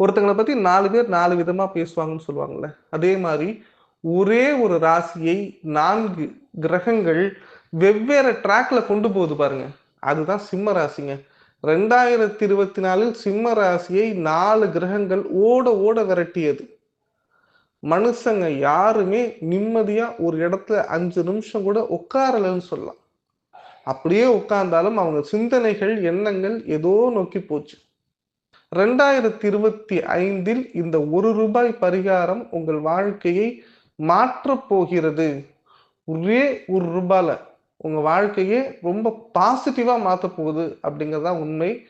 ஒருத்தங்களை பத்தி நாலு பேர் நாலு விதமா பேசுவாங்கன்னு சொல்லுவாங்கல்ல. அதே மாதிரி ஒரே ஒரு ராசியை நான்கு கிரகங்கள் வெவ்வேறு ட்ராக்ல கொண்டு போகுது பாருங்க. அதுதான் சிம்ம ராசிங்க. ரெண்டாயிரத்தி இருபத்தி நாலில் சிம்ம ராசியை நாலு கிரகங்கள் ஓட ஓட விரட்டியது. மனுஷங்க யாருமே நிம்மதியா ஒரு இடத்துல அஞ்சு நிமிஷம் கூட உட்காரலன்னு சொல்லலாம். அப்படியே உட்கார்ந்தாலும் அவங்க சிந்தனைகள் எண்ணங்கள் ஏதோ நோக்கி போச்சு. ரெண்டாயிரத்தி இருபத்தி ஐந்தில் இந்த ஒரு ரூபாய் பரிகாரம் உங்கள் வாழ்க்கையை மாற்றப் போகிறது. ஒரே ஒரு ரூபால உங்க வாழ்க்கையே ரொம்ப பாசிட்டிவா மாத்த போகுது அப்படிங்கறதுதான் உண்மை.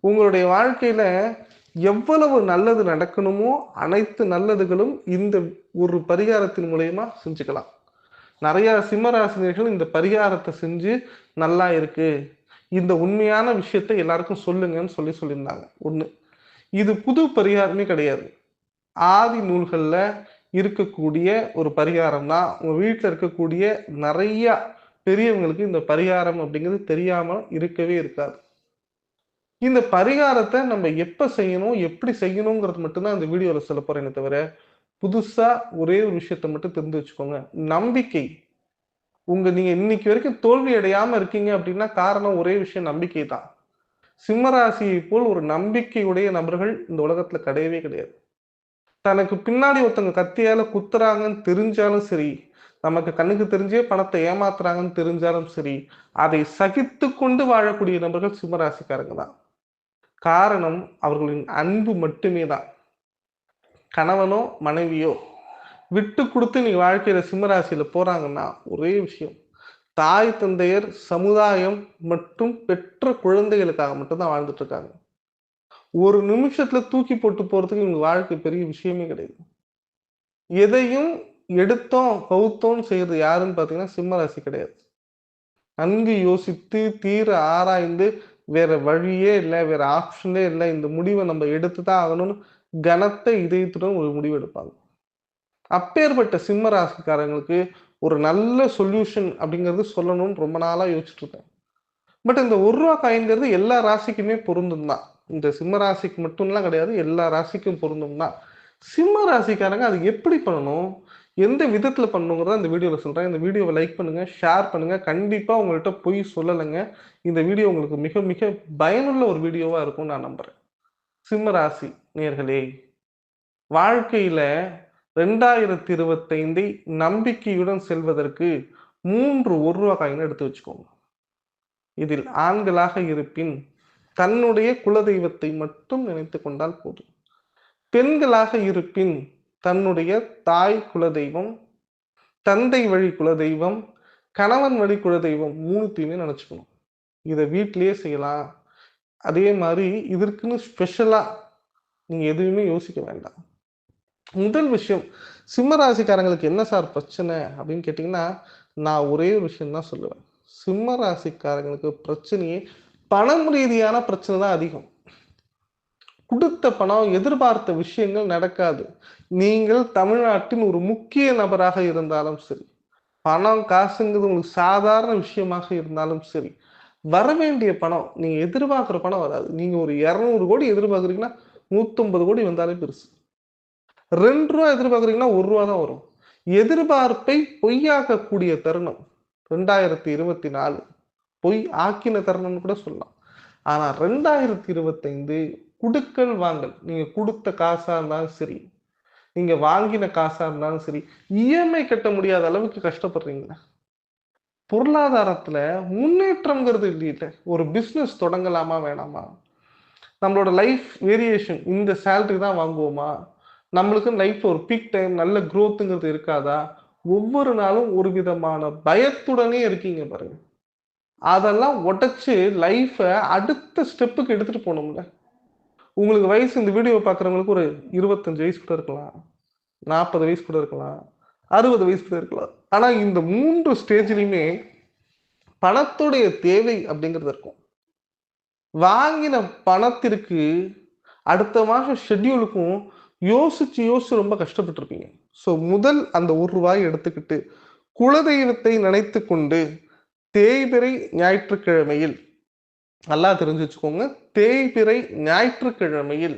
உங்களுடைய வாழ்க்கையில எவ்வளவு நல்லது நடக்கணுமோ அனைத்து நல்லதுகளும் இந்த ஒரு பரிகாரத்தின் மூலயமா செஞ்சுக்கலாம். நிறைய சிம்மராசினியர்கள் இந்த பரிகாரத்தை செஞ்சு நல்லா இருக்கு. இந்த உண்மையான விஷயத்தை எல்லாருக்கும் சொல்லுங்கன்னு சொல்லி சொல்லியிருந்தாங்க. ஒன்று இது புது பரிகாரமே கிடையாது. ஆதி நூல்களில் இருக்கக்கூடிய ஒரு பரிகாரம் தான். உங்கள் வீட்டில் இருக்கக்கூடிய நிறையா பெரியவங்களுக்கு இந்த பரிகாரம் அப்படிங்கிறது தெரியாமல் இருக்கவே இருக்காது. இந்த பரிகாரத்தை நம்ம எப்போ செய்யணும் எப்படி செய்யணுங்கிறது மட்டும்தான் இந்த வீடியோவில் சொல்ல போகிறேனே தவிர புதுசாக ஒரே ஒரு விஷயத்த மட்டும் தெரிந்து வச்சுக்கோங்க. நம்பிக்கை. உங்கள் நீங்கள் இன்னைக்கு வரைக்கும் தோல்வி அடையாமல் இருக்கீங்க அப்படின்னா காரணம் ஒரே விஷயம் நம்பிக்கை தான். சிம்மராசியை போல் ஒரு நம்பிக்கையுடைய நபர்கள் இந்த உலகத்துல கிடையவே கிடையாது. தனக்கு பின்னாடி ஒருத்தவங்க கத்தியால குத்துறாங்கன்னு தெரிஞ்சாலும் சரி நமக்கு கண்ணுக்கு தெரிஞ்சே பணத்தை ஏமாத்துறாங்கன்னு தெரிஞ்சாலும் சரி அதை சகித்து கொண்டு வாழக்கூடிய நபர்கள் சிம்மராசிக்காரங்க தான். காரணம் அவர்களின் அன்பு மட்டுமே தான். கணவனோ மனைவியோ விட்டு கொடுத்து நீ வாழ்க்கையில சிம்மராசியில போறாங்கன்னா ஒரே விஷயம். தாய் தந்தையர் சமுதாயம் மற்றும் பெற்ற குழந்தைகளுக்காக மட்டும்தான் வாழ்ந்துட்டு இருக்காங்க ஒரு நிமிஷத்துல தூக்கி போட்டு போறதுக்கு இவங்க வாழ்க்கை பெரிய விஷயமே கிடையாது. எதையும் எடுத்தோம் கவுத்தோம் செய்யறது யாருன்னு பாத்தீங்கன்னா சிம்ம ராசி கிடையாது. நன்கு யோசித்து தீர ஆராய்ந்து வேற வழியே இல்லை வேற ஆப்ஷனே இல்லை இந்த முடிவை நம்ம எடுத்து தான் ஆகணும்னு கனத்த இதயத்துடன் ஒரு முடிவு எடுப்பாங்க. அப்பேற்பட்ட சிம்ம ராசிக்காரங்களுக்கு ஒரு நல்ல சொல்யூஷன் அப்படிங்கிறது சொல்லணும்னு ரொம்ப நாளாக யோசிச்சுட்டு இருக்கேன் பட் இந்த ஒரு ரூபா காயின்ங்கிறது எல்லா ராசிக்குமே பொருந்தும் தான். இந்த சிம்ம ராசிக்கு மட்டும்லாம் கிடையாது எல்லா ராசிக்கும் பொருந்தும் தான். சிம்ம ராசிக்காரங்க அது எப்படி பண்ணணும் எந்த விதத்தில் பண்ணணுங்கிறத இந்த வீடியோவில் சொல்கிறேன் இந்த வீடியோவை லைக் பண்ணுங்கள் ஷேர் பண்ணுங்கள் கண்டிப்பாக உங்கள்கிட்ட போய் சொல்லலைங்க. இந்த வீடியோ உங்களுக்கு மிக மிக பயனுள்ள ஒரு வீடியோவாக இருக்கும்னு நான் நம்புறேன். சிம்ம ராசி நேர்களே வாழ்க்கையில் ரெண்டாயிரத்தி இருபத்தைந்தை நம்பிக்கையுடன் செல்வதற்கு மூன்று ஒரு ரூபா எடுத்து வச்சுக்கோங்க. இதில் ஆண்களாக இருப்பின் தன்னுடைய குலதெய்வத்தை மட்டும் நினைத்து கொண்டால் போதும். பெண்களாக இருப்பின் தன்னுடைய தாய் குலதெய்வம் தந்தை வழி குலதெய்வம் கணவன் வழி குலதெய்வம் மூணுத்தையுமே நினச்சிக்கணும். இதை வீட்டிலேயே செய்யலாம். அதே மாதிரி இதற்குன்னு ஸ்பெஷலாக நீங்கள் எதுவுமே யோசிக்க வேண்டாம். முதல் விஷயம் சிம்மராசிக்காரங்களுக்கு என்ன சார் பிரச்சனை அப்படின்னு கேட்டிங்கன்னா நான் ஒரே ஒரு விஷயம் தான் சொல்லுவேன். சிம்ம ராசிக்காரங்களுக்கு பிரச்சனையே பணம் ரீதியான பிரச்சனை தான் அதிகம். கொடுத்த பணம் எதிர்பார்த்த விஷயங்கள் நடக்காது. நீங்கள் தமிழ்நாட்டின் ஒரு முக்கிய நபராக இருந்தாலும் சரி பணம் காசுங்கிறது உங்களுக்கு சாதாரண விஷயமாக இருந்தாலும் சரி வர வேண்டிய பணம் நீங்க எதிர்பார்க்குற பணம் வராது. நீங்க ஒரு இரநூறு கோடி எதிர்பார்க்குறீங்கன்னா நூற்றம்பது கோடி வந்தாலே பெருசு. ரெண்டு ரூபா எதிர்பார்க்குறீங்கன்னா ஒரு ரூபா தான் வரும். எதிர்பார்ப்பை பொய்யாக்கக்கூடிய தருணம் ரெண்டாயிரத்தி இருபத்தி நாலு பொய் ஆக்கின தருணம்னு கூட சொல்லலாம். ஆனா ரெண்டாயிரத்தி இருபத்தைந்து குடுக்கல் வாங்கல். நீங்க கொடுத்த காசா இருந்தாலும் சரி நீங்க வாங்கின காசா இருந்தாலும் சரி இஎம்ஐ கட்ட முடியாத அளவுக்கு கஷ்டப்படுறீங்களா பொருளாதாரத்துல முன்னேற்றம்ங்கிறது இல்லையில ஒரு பிஸ்னஸ் தொடங்கலாமா வேணாமா? நம்மளோட லைஃப் வேரியேஷன் இந்த சேலரி தான் வாங்குவோமா? நம்மளுக்கு லைஃப்ல ஒரு பீக் டைம் நல்ல குரோத்துங்கிறது இருக்காதா? ஒவ்வொரு நாளும் ஒரு விதமான பயத்துடனே இருக்கீங்க பாருங்க. அதெல்லாம் உடைச்சு லைஃபை அடுத்த ஸ்டெப்புக்கு எடுத்துட்டு போகணும்ல. உங்களுக்கு வயசு இந்த வீடியோ பார்க்குறவங்களுக்கு ஒரு இருபத்தஞ்சு வயசு கூட இருக்கலாம் நாற்பது வயசு கூட இருக்கலாம் அறுபது வயசு கூட இருக்கலாம். ஆனா இந்த மூன்று ஸ்டேஜ்லையுமே பணத்துடைய தேவை அப்படிங்கிறது இருக்கும். வாங்கின பணத்திற்கு அடுத்த மாசம் ஷெட்யூலுக்கும் யோசிச்சு யோசிச்சு ரொம்ப கஷ்டப்பட்டிருப்பீங்க. ஸோ முதல் அந்த ஒரு ரூபாய் எடுத்துக்கிட்டு குலதெய்வத்தை நினைத்து கொண்டு தேய்பிறை ஞாயிற்றுக்கிழமையில் நல்லா தெரிஞ்சு வச்சுக்கோங்க தேய்பிறை ஞாயிற்றுக்கிழமையில்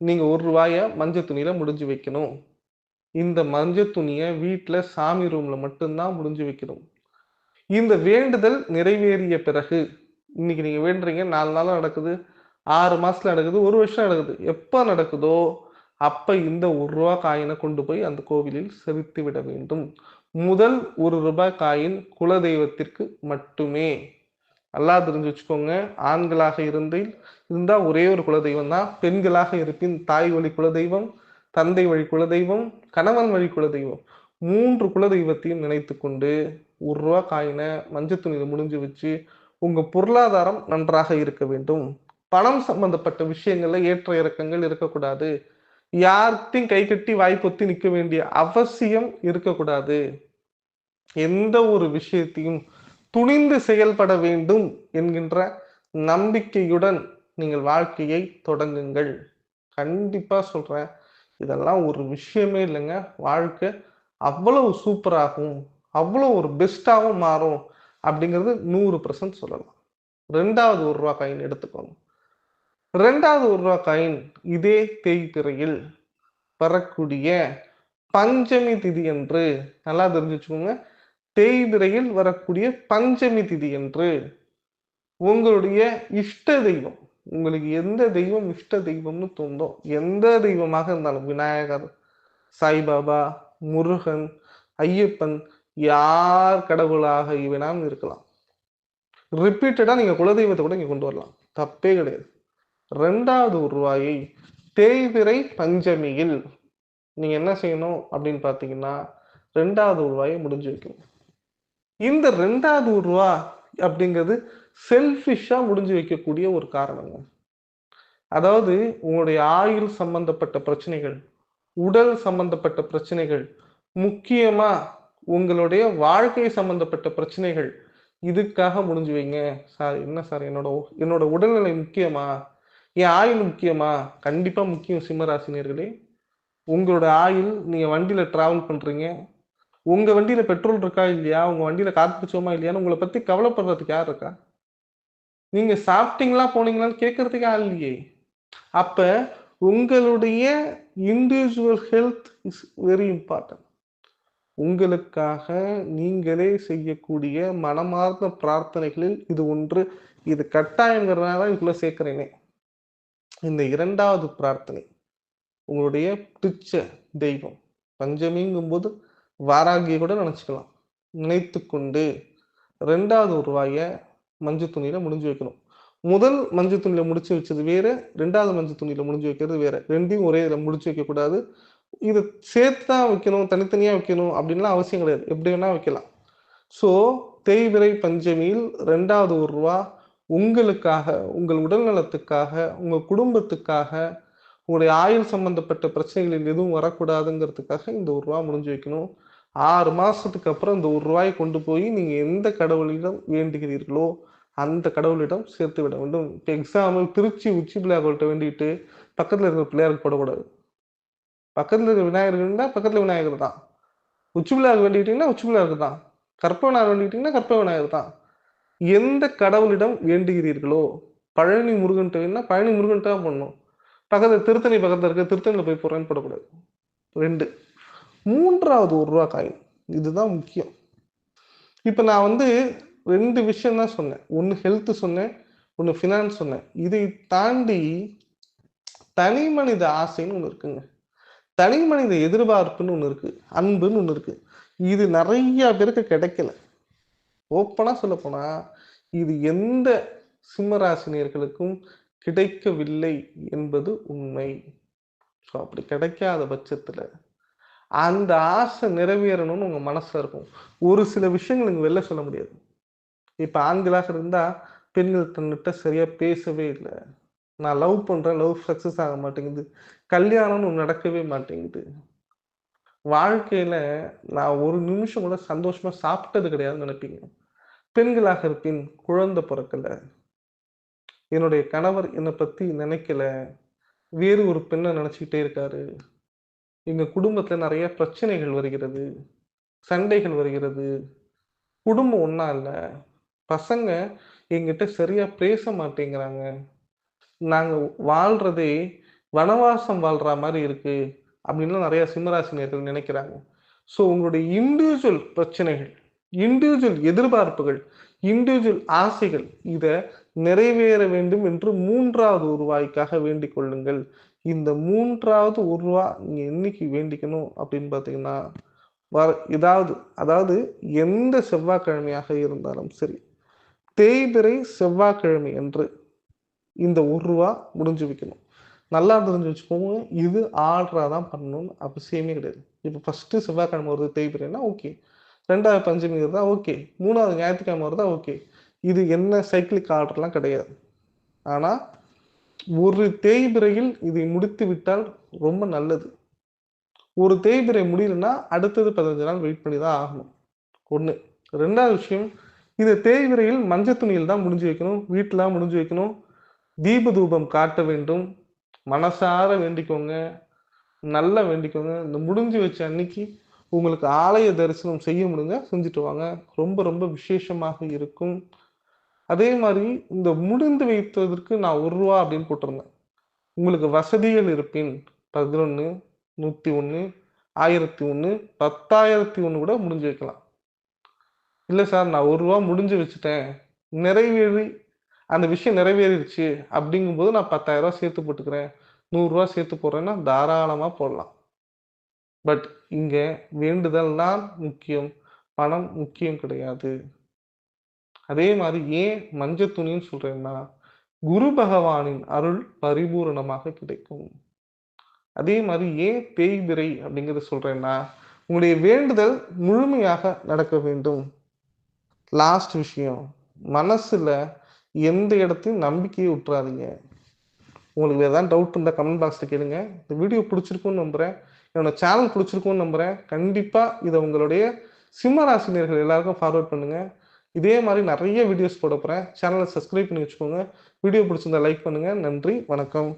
நீங்கள் ஒரு ரூபாயை மஞ்சள் துணியில் முடிஞ்சு வைக்கணும். இந்த மஞ்சள் துணியை வீட்டில் சாமி ரூமில் மட்டும்தான் முடிஞ்சு வைக்கணும். இந்த வேண்டுதல் நிறைவேறிய பிறகு இன்னைக்கு நீங்கள் வேண்டுறீங்க நாலு நாளாக நடக்குது ஆறு மாதத்தில் நடக்குது ஒரு வருஷம் நடக்குது. எப்போ நடக்குதோ அப்போ இந்த ஒரு ரூபாய் காயினை கொண்டு போய் அந்த கோவிலில் செலுத்தி விட வேண்டும். முதல் ஒரு ரூபாய் காயின் குலதெய்வத்திற்கு மட்டுமே. நல்லா தெரிஞ்சு வச்சுக்கோங்க. ஆண்களாக இருந்து இருந்தால் ஒரே ஒரு குலதெய்வம் தான். பெண்களாக இருப்பின் தாய் வழி குலதெய்வம் தந்தை வழி குலதெய்வம் கணவன் வழி குலதெய்வம் மூன்று குலதெய்வத்தையும் நினைத்து கொண்டு ஒரு ரூபா காயினை மஞ்சள் துணியில் முடிஞ்சு வச்சு உங்கள் பொருளாதாரம் நன்றாக இருக்க வேண்டும். பணம் சம்பந்தப்பட்ட விஷயங்களில் ஏற்ற இறக்கங்கள் இருக்கக்கூடாது. யார்கிட்டையும் கை கட்டி வாய் பொத்தி நிற்க வேண்டிய அவசியம் இருக்கக்கூடாது. எந்த ஒரு விஷயத்தையும் துணிந்து செயல்பட வேண்டும் என்கின்ற நம்பிக்கையுடன் நீங்கள் வாழ்க்கையை தொடங்குங்கள். கண்டிப்பா சொல்றேன். இதெல்லாம் ஒரு விஷயமே இல்லைங்க. வாழ்க்கை அவ்வளவு சூப்பராகும் அவ்வளோ ஒரு பெஸ்டாகவும் மாறும். அப்படிங்கிறது நூறு பர்சன்ட் சொல்லலாம். ரெண்டாவது ஒரு ரூபா காயின் எடுத்துக்கோங்க. ரெண்டாவது ஒரு ரூபா காயின் இதே தேய்பிறையில் வரக்கூடிய பஞ்சமி திதி என்று நல்லா தெரிஞ்சுக்கோங்க தேய்திரையில் வரக்கூடிய பஞ்சமி திதி என்று உங்களுடைய இஷ்ட தெய்வம் உங்களுக்கு எந்த தெய்வம் இஷ்ட தெய்வம்னு தோன்றும் எந்த தெய்வமாக இருந்தாலும் விநாயகர் சாய்பாபா முருகன் ஐயப்பன் யார் கடவுளாக வேணாலும் இருக்கலாம். ரிப்பீட்டடா நீங்க குலதெய்வத்தை கூட நீங்க கொண்டு வரலாம். தப்பே கிடையாது. ரெண்டாவது ஒரு ரூபாயை தேய்பிறை பஞ்சமியில். நீங்க என்ன செய்யணும் அப்படின்னு பார்த்தீங்கன்னா ரெண்டாவது உருவாயை முடிஞ்சு வைக்கணும். இந்த ரெண்டாவது உருவா ரூபா அப்படிங்கிறது செல்ஃபிஷா முடிஞ்சு வைக்கக்கூடிய ஒரு காரணங்க. அதாவது உங்களுடைய ஆயுள் சம்பந்தப்பட்ட பிரச்சனைகள் உடல் சம்பந்தப்பட்ட பிரச்சனைகள் முக்கியமா உங்களுடைய வாழ்க்கை சம்பந்தப்பட்ட பிரச்சனைகள் இதுக்காக முடிஞ்சு வைங்க. சார் என்ன சார் என்னோட என்னோட உடல்நிலை முக்கியமா? ஏன் ஆயில் முக்கியமா? கண்டிப்பாக முக்கியம் சிம்மராசினியர்களே. உங்களோட ஆயில் நீங்கள் வண்டியில் ட்ராவல் பண்ணுறீங்க உங்கள் வண்டியில் பெட்ரோல் இருக்கா இல்லையா? உங்கள் வண்டியில் காத்து பிடிச்சோமா இல்லையான்னு உங்களை பற்றி கவலைப்படுறதுக்கு யார் இருக்கா? நீங்கள் சாப்பிட்டீங்களா போனீங்களான்னு கேட்கறதுக்கு ஆள் இல்லையே. அப்போ உங்களுடைய individual health is very important உங்களுக்காக நீங்களே செய்யக்கூடிய மனமார்ந்த பிரார்த்தனைகளில் இது ஒன்று. இது கட்டாயங்கிறதுனால எனக்குள்ளே சேர்க்குறேனே. இந்த இரண்டாவது பிரார்த்தனை உங்களுடைய பிடிச்ச தெய்வம் பஞ்சமிங்கும் போது வாராகிய கூட நினச்சிக்கலாம். நினைத்து கொண்டு ரெண்டாவது ஒரு மஞ்சள் துணியில முடிஞ்சு வைக்கணும். முதல் மஞ்சள் துணியில முடிச்சு வச்சது வேற ரெண்டாவது மஞ்சள் துணியில முடிஞ்சு வைக்கிறது வேற. ரெண்டையும் ஒரே இதில் முடிச்சு வைக்க கூடாது. இதை சேர்த்து தான் வைக்கணும் தனித்தனியா வைக்கணும் அப்படின்லாம் அவசியம் கிடையாது. எப்படி வேணா வைக்கலாம். ஸோ தேய்விரை பஞ்சமியில் ரெண்டாவது ஒரு ரூபா உங்களுக்காக உங்கள் உடல் நலத்துக்காக உங்கள் குடும்பத்துக்காக உங்களுடைய ஆயுள் சம்பந்தப்பட்ட பிரச்சனைகளில் எதுவும் வரக்கூடாதுங்கிறதுக்காக இந்த ஒரு ரூபா முடிஞ்சு வைக்கணும். ஆறு மாதத்துக்கு அப்புறம் இந்த ஒரு ரூபாயை கொண்டு போய் நீங்கள் எந்த கடவுளிடம் வேண்டுகிறீர்களோ அந்த கடவுளிடம் சேர்த்து விட வேண்டும். இப்போ எக்ஸாம்பிள் திருச்சி உச்சி பிள்ளையார்கிட்ட வேண்டிட்டு பக்கத்தில் இருக்கிற பிள்ளையாருக்கு போடக்கூடாது. பக்கத்தில் இருக்கிற விநாயகர்னா பக்கத்தில் விநாயகர் தான். உச்சி பிள்ளையாருக்கு வேண்டிக்கிட்டீங்கன்னா உச்சி பிள்ளையாருக்கு தான். கற்ப விநாயகர் வேண்டிக்கிட்டீங்கன்னா கற்ப விநாயகர் தான். எந்த கடவுளிடம் வேண்டுகிறீர்களோ பழனி முருகன்ட்ட வேணா பழனி முருகன்ட்ட தான் பண்ணணும் பக்கத்துல திருத்தணி பக்கத்தில் இருக்க திருத்தணியில் போய் போறேன்னு போடக்கூடாது. ரெண்டு. மூன்றாவது ஒரு ரூபா காயின் இதுதான் முக்கியம். இப்ப நான் வந்து ரெண்டு விஷயம் தான் சொன்னேன். ஒன்று ஹெல்த் சொன்னேன் ஒன்று ஃபினான்ஸ் சொன்னேன். இதை தாண்டி தனி மனித ஆசைன்னு ஒன்று இருக்குங்க. தனி மனித எதிர்பார்ப்புன்னு ஒன்று இருக்கு அன்புன்னு ஒன்று இருக்கு. இது நிறைய பேருக்கு கிடைக்கல. ஓப்பனாக சொல்ல இது எந்த சிம்மராசினியர்களுக்கும் கிடைக்கவில்லை என்பது உண்மை. ஸோ அப்படி கிடைக்காத பட்சத்தில் அந்த ஆசை நிறைவேறணும்னு உங்கள் மனசில் இருக்கும். ஒரு சில விஷயங்கள் நீங்கள் வெளில சொல்ல முடியாது. இப்போ ஆண்களாக இருந்தால் பெண்கள் தன்னிட்ட சரியாக பேசவே இல்லை. நான் லவ் பண்ணுறேன் லவ் சக்ஸஸ் ஆக மாட்டேங்குது. கல்யாணம்னு நடக்கவே மாட்டேங்குது. வாழ்க்கையில் நான் ஒரு நிமிஷம் கூட சந்தோஷமாக சாப்பிட்டது கிடையாதுன்னு நினைப்பீங்க. பெண்களாக இருப்பின் குழந்தை பிறக்கல. என்னுடைய கணவர் என்னை பத்தி நினைக்கல. வேறு ஒரு பெண்ணை நினைச்சுக்கிட்டே இருக்காரு. எங்க குடும்பத்துல நிறைய பிரச்சனைகள் வருகிறது. சண்டைகள் வருகிறது. குடும்பம் ஒன்றா இல்லை. பசங்க எங்கிட்ட சரியா பேச மாட்டேங்கிறாங்க. நாங்க வாழ்றதே வனவாசம் வாழ்ற மாதிரி இருக்கு அப்படின்லாம் நிறைய சிம்மராசினியர்கள் நினைக்கிறாங்க. ஸோ உங்களுடைய இண்டிவிஜுவல் பிரச்சனைகள் இண்டிவிஜுவல் எதிர்பார்ப்புகள் இண்டிவிஜுவல் ஆசைகள் இதை நிறைவேற வேண்டும் என்று மூன்றாவது உருவாய்க்காக வேண்டிக் கொள்ளுங்கள். இந்த மூன்றாவது உருவா நீங்க என்னைக்கு வேண்டிக்கணும் அப்படின்னு பார்த்தீங்கன்னா வர ஏதாவது அதாவது எந்த செவ்வாய்க்கிழமையாக இருந்தாலும் சரி தேய்பிறை செவ்வாய்க்கிழமை என்று இந்த ஒரு ரூபா முடிஞ்சு வைக்கணும். நல்லா தெரிஞ்சு வச்சுக்கோங்க இது ஆர்டராக தான் பண்ணணும்னு அவசியமே கிடையாது. இப்போ ஃபஸ்ட்டு செவ்வாய்க்கிழமை வருது தேய்பிறைன்னா ஓகே ரெண்டாவது பஞ்சமி தான் ஓகே. மூணாவது ஞாயிற்றுக்கிழமை வருதா ஓகே. இது என்ன சைக்கிளிக் ஆர்டர்லாம் கிடையாது. ஆனால் ஒரு தேய்பிறையில் இதை முடித்து விட்டால் ரொம்ப நல்லது. ஒரு தேய்பிறை முடியலன்னா அடுத்தது பதினஞ்சு நாள் வெயிட் பண்ணி தான் ஆகணும். ஒன்று ரெண்டாவது விஷயம் இந்த தேய்பிறையில் மஞ்சள் துணியில் தான் முடிஞ்சு வைக்கணும். வீட்டில் முடிஞ்சு வைக்கணும். தீப தூபம் காட்ட வேண்டும். மனசார வேண்டிக்கோங்க. நல்லா வேண்டிக்கோங்க. இந்த முடிஞ்சு வச்ச அன்னைக்கு உங்களுக்கு ஆலய தரிசனம் செய்ய முடிங்க செஞ்சுட்டு வாங்க. ரொம்ப ரொம்ப விசேஷமாக இருக்கும். அதே மாதிரி இந்த முடிந்து வைத்ததற்கு நான் ஒரு ரூபா அப்படின்னு போட்டிருந்தேன். உங்களுக்கு வசதிகள் இருப்பின் பதினொன்று நூற்றி ஒன்று ஆயிரத்தி ஒன்று பத்தாயிரத்தி ஒன்று கூட முடிஞ்சு வைக்கலாம். இல்லை சார் நான் ஒரு ரூபா முடிஞ்சு வச்சுட்டேன். நிறைவேறி அந்த விஷயம் நிறைவேறிடுச்சு அப்படிங்கும்போது நான் பத்தாயிரரூவா ரூபா சேர்த்து போட்டுக்கிறேன். நூறுரூவா சேர்த்து போடுறேன்னா தாராளமாக போடலாம். பட் இங்கே வேண்டுதல் தான் முக்கியம் பணம் முக்கியம் கிடையாது. அதே மாதிரி ஏன் மஞ்சள் துணின்னு சொல்றேன்னா குரு பகவானின் அருள் பரிபூரணமாக கிடைக்கும். அதே மாதிரி ஏன் தேய்பிறை அப்படிங்கிறத சொல்றேன்னா உங்களுடைய வேண்டுதல் முழுமையாக நடக்க வேண்டும். லாஸ்ட் விஷயம் மனசுல எந்த இடத்தையும் நம்பிக்கையை விட்டுறாதீங்க உங்களுக்கு ஏதாவது டவுட் இருந்தால் கமெண்ட் பாக்ஸில் கேளுங்க. இந்த வீடியோ பிடிச்சிருக்கும்னு நம்புகிறேன் என்னோட சேனல் பிடிச்சிருக்கும்னு நம்புகிறேன் கண்டிப்பாக இதை உங்களுடைய சிம்ம ராசினியர்கள் எல்லாருக்கும் ஃபார்வர்ட் பண்ணுங்கள் இதே மாதிரி நிறைய வீடியோஸ் போட போகிறேன் சேனலை சப்ஸ்கிரைப் பண்ணி வச்சுக்கோங்க. வீடியோ பிடிச்சிருந்தா லைக் பண்ணுங்கள் நன்றி. வணக்கம்.